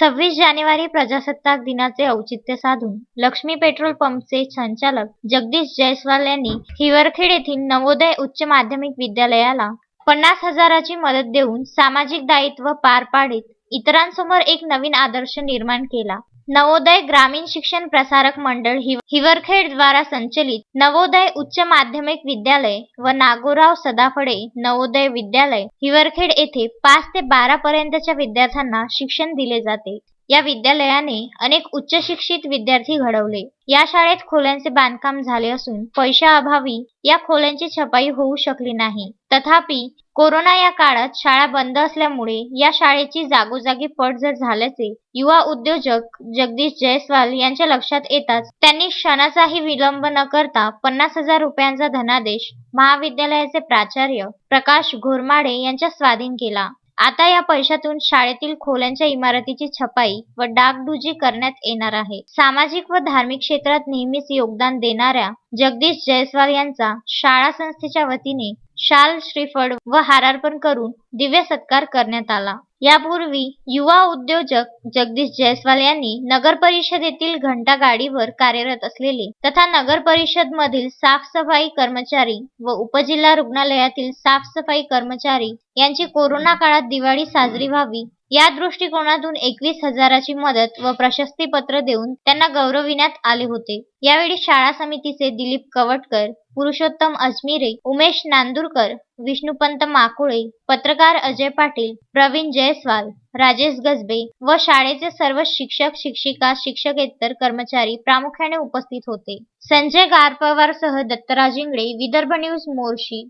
सव्वीस जानेवारी प्रजासत्ताक दिनाचे औचित्य साधून लक्ष्मी पेट्रोल पंपचे संचालक जगदीश जयस्वाल यांनी हिवरखेड येथील नवोदय उच्च माध्यमिक विद्यालयाला पन्नास हजाराची मदत देऊन सामाजिक दायित्व पार पाडित इतरांसमोर एक नवीन आदर्श निर्माण केला. नवोदय ग्रामीण शिक्षण प्रसारक मंडळ हिवरखेड द्वारा संचलित नवोदय उच्च माध्यमिक विद्यालय व नागोराव सदाफळे नवोदय विद्यालय हिवरखेड येथे पाच ते बारा पर्यंतच्या विद्यार्थ्यांना शिक्षण दिले जाते. या विद्यालयाने अनेक उच्च शिक्षित विद्यार्थी घडवले. या शाळेत खोल्यांचे बांधकाम झाले असून पैशाअभावी या खोल्यांची छपाई होऊ शकली नाही. तथापि कोरोना या काळात शाळा बंद असल्यामुळे या शाळेची जागोजागी पट जर झाल्याचे युवा उद्योजक जगदीश जयस्वाल यांच्या लक्षात येताच त्यांनी क्षणाचाही विलंब न करता पन्नास हजार रुपयांचा धनादेश महाविद्यालयाचे प्राचार्य प्रकाश घोरमाडे यांच्या स्वाधीन केला. आता या पैशातून शाळेतील खोल्यांच्या इमारतीची छपाई व डागडुजी करण्यात येणार आहे. सामाजिक व धार्मिक क्षेत्रात नेहमीच योगदान देणाऱ्या जगदीश जयस्वाल यांचा शाळा संस्थेच्या वतीने शाल श्रीफळ व हारार्पण करून दिव्य सत्कार करण्यात आला. यापूर्वी युवा उद्योजक जगदीश जयस्वाल यांनी नगर परिषदेतील घंटा गाडीवर कार्यरत असलेले तथा नगर परिषद मधील साफसफाई कर्मचारी व उपजिल्हा रुग्णालयातील साफसफाई कर्मचारी यांची कोरोना काळात दिवाळी साजरी व्हावी या दृष्टिकोनातून एकवीस हजाराची मदत व प्रशस्तीपत्र देऊन त्यांना गौरविण्यात आले होते. यावेळी शाळा समितीचे दिलीप कवटकर पुरुषोत्तम अजमिरे उमेश नांदुरकर विष्णुपंत माकुळे पत्रकार अजय पाटील प्रवीण जयस्वाल राजेश गजबे व शाळेचे सर्व शिक्षक शिक्षिका शिक्षकेतर कर्मचारी प्रामुख्याने उपस्थित होते. संजय गारपवारसह दत्तराज इंगळे विदर्भ न्यूज मोर्शी